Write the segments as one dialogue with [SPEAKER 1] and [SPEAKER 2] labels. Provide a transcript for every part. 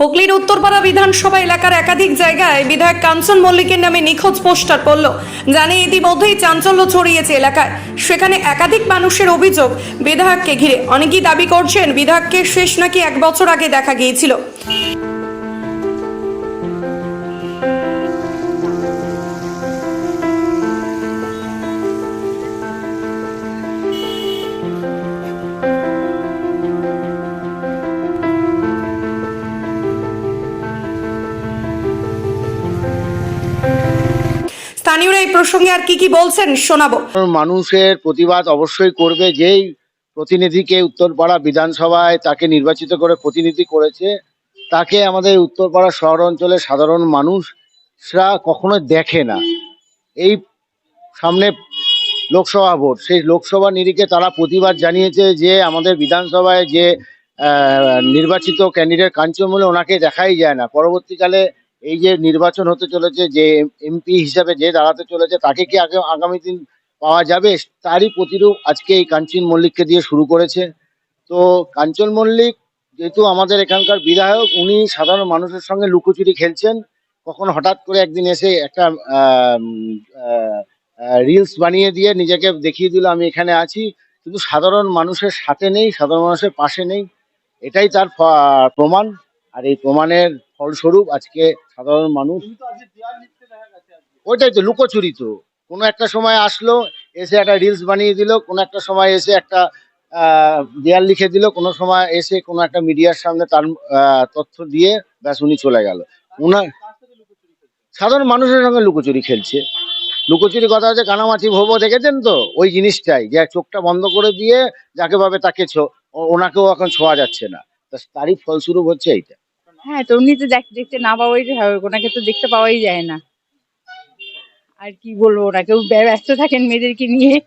[SPEAKER 1] হুগলির উত্তরপাড়া বিধানসভা এলাকার একাধিক জায়গায় বিধায়ক কাঞ্চন মল্লিকের নামে নিখোঁজ পোস্টার পড়ল। জানে ইতিমধ্যেই চাঞ্চল্য ছড়িয়েছে এলাকায়। সেখানে একাধিক মানুষের অভিযোগ বিধায়ককে ঘিরে। অনেকেই দাবি করছেন বিধায়ককে শেষ নাকি এক বছর আগে দেখা গিয়েছিল। স্থানীয়রা এই প্রসঙ্গে আর কি কি বলছেন, শোনাবো।
[SPEAKER 2] মানুষের প্রতিবাদ অবশ্যই করবে, যেই প্রতিনিধিকে উত্তরপাড়া বিধানসভায় তাকে নির্বাচিত করে প্রতিনিধি করেছে, তাকে আমাদের উত্তরপাড়া শহর অঞ্চলের সাধারণ মানুষরা কখনো দেখে না। এই সামনে লোকসভা ভোট, সেই লোকসভা নিরিখে তারা প্রতিবাদ জানিয়েছে যে আমাদের বিধানসভায় যে নির্বাচিত ক্যান্ডিডেট কাঞ্চনমূলে ওনাকে দেখাই যায় না। পরবর্তীকালে এই যে নির্বাচন হতে চলেছে, যে এমপি হিসাবে যে দাঁড়াতে চলেছে, তাকে কি আগে আগামী দিন পাওয়া যাবে? তারই প্রতিরূপ আজকে এই কাঞ্চন মল্লিককে দিয়ে শুরু করেছে। তো কাঞ্চন মল্লিক যেহেতু আমাদের এখানকার বিধায়ক, উনি সাধারণ মানুষের সঙ্গে লুকোচুরি খেলছেন। কখন হঠাৎ করে একদিন এসে একটা রিলস বানিয়ে দিয়ে নিজেকে দেখিয়ে দিল, আমি এখানে আছি। কিন্তু সাধারণ মানুষের সাথে নেই, সাধারণ মানুষের পাশে নেই। এটাই তার প্রমাণ। আর এই প্রমাণের ফলস্বরূপ আজকে সাধারণ মানুষ ওইটাই তো, লুকোচুরি তো। কোনো একটা সময় আসলো, এসে একটা রিলস বানিয়ে দিল, কোনো একটা সময় এসে একটা দেয়াল লিখে দিল, কোনো সময় এসে কোনো একটা মিডিয়ার সামনে তার তথ্য দিয়ে ব্যাস উনি চলে গেল। উনার সাধারণ মানুষের সঙ্গে লুকোচুরি খেলছে। লুকোচুরি কথা হচ্ছে কানামাছি ভোবো দেখেছেন তো? ওই জিনিসটাই, যে চোখটা বন্ধ করে দিয়ে যাকে ভাবে তাকে ছো- ওনাকেও এখন ছোঁয়া যাচ্ছে না। তারই ফলস্বরূপ হচ্ছে এইটা।
[SPEAKER 3] হ্যাঁ তো উনি তো দেখ- দেখতে না পাওয়াই স্বাভাবিক ওনাকে তো দেখতে পাওয়াই যায় না। আর কি বলব ওনাকে ব্যস্ত থাকেন মেয়েদেরকে নিয়ে।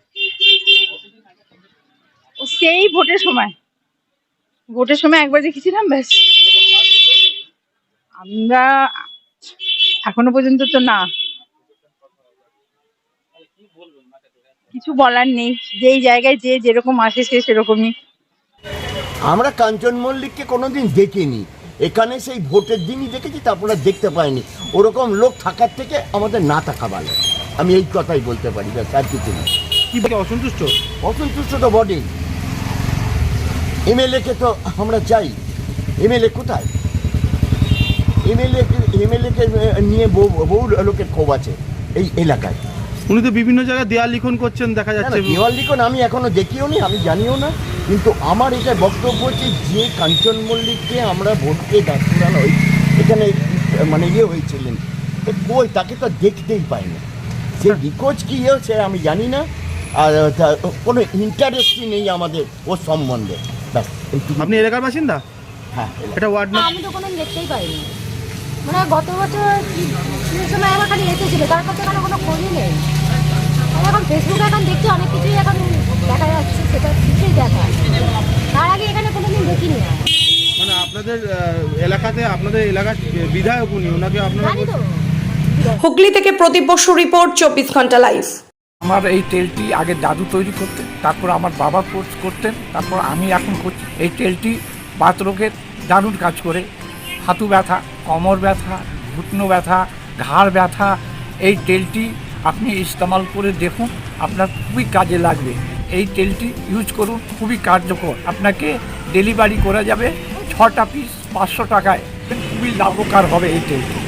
[SPEAKER 3] সেই ভোটের সময়। ভোটের সময় একবার দেখেছিলাম, ব্যাস। আমরা, এখনও পর্যন্ত তো না। কিছু বলার নেই, যেই জায়গায় যে যেরকম আসে সে সেরকমই।
[SPEAKER 4] আমরা কাঞ্চন মল্লিককে কোনোদিন দেখিনি। এখানে সেই ভোটের দিনই দেখেছি তারপরে দেখতে পাইনি। ওরকম লোক থাকার থেকে আমাদের না থাকা ভালো। আমি এই কথাই বলতে পারি ব্যাস আর কিছু না।
[SPEAKER 5] কি অসন্তুষ্ট?
[SPEAKER 4] অসন্তুষ্ট তো বটেই। এমএলএ কে তো আমরা চাই। এমএলএ কোথায়? এমএলএ এমএলএ কে নিয়ে বহু বহু লোকের ক্ষোভ আছে এই এলাকায়।
[SPEAKER 5] উনি তো বিভিন্ন জায়গায় দেয়াল লিখন করছেন দেখা যাচ্ছে।
[SPEAKER 4] দেওয়াল লিখন আমি এখনও দেখিও নি আমি জানিও না কিন্তু আমার এটা বক্তব্য হচ্ছে যে কাঞ্চন মল্লিককে আমরা ভোটকে ডাক্তার ওই এখানে মানে ইয়ে হয়েছিলেন। তো কই তাকে তো দেখতেই পাই না সে নিখোঁজ কি হয়েছে আমি জানি না আর কোনো ইন্টারেস্টই নেই আমাদের ওর সম্বন্ধে। ব্যাস
[SPEAKER 5] আপনি এলাকার বাসিন্দা?
[SPEAKER 4] হ্যাঁ
[SPEAKER 5] এটা ওয়ার্ড
[SPEAKER 6] না, আমি তো কোনো দেখতেই পাইনি। মানে গত বছর সময় আমার খালি এসেছিল তারপর তো এখানে কোনো খোঁজই নেই। ফেসবুকে এখন দেখছি অনেক কিছুই এখন দেখা যাচ্ছে সেটা কিছুই দেখা তার আগে এখানে কোনোদিন দেখিনি
[SPEAKER 5] মানে আপনাদের এলাকাতে আপনাদের এলাকার বিধায়ক উনি ওনাকে আপনারা
[SPEAKER 6] জানি তো।
[SPEAKER 1] হুগলি থেকে প্রদীপ বসু রিপোর্ট চব্বিশ ঘণ্টা লাইভ
[SPEAKER 7] আমার এই তেলটি আগে দাদু তৈরি করতেন তারপর আমার বাবা কোর্স করতেন তারপর আমি এখন করছি। এই তেলটি বাত রোগের দারুণ কাজ করে। হাঁটু ব্যথা কোমর ব্যথা ঘুটনো ব্যথা ঘাড় ব্যথা এই তেলটি আপনি ইস্তেমাল করে দেখুন, আপনার খুবই কাজে লাগবে। এই তেলটি ইউজ করুন, খুবই কার্যকর। আপনাকে ডেলিভারি করা যাবে ছটা পিস পাঁচশো টাকায়। খুবই লাভকার হবে এই তেলটি।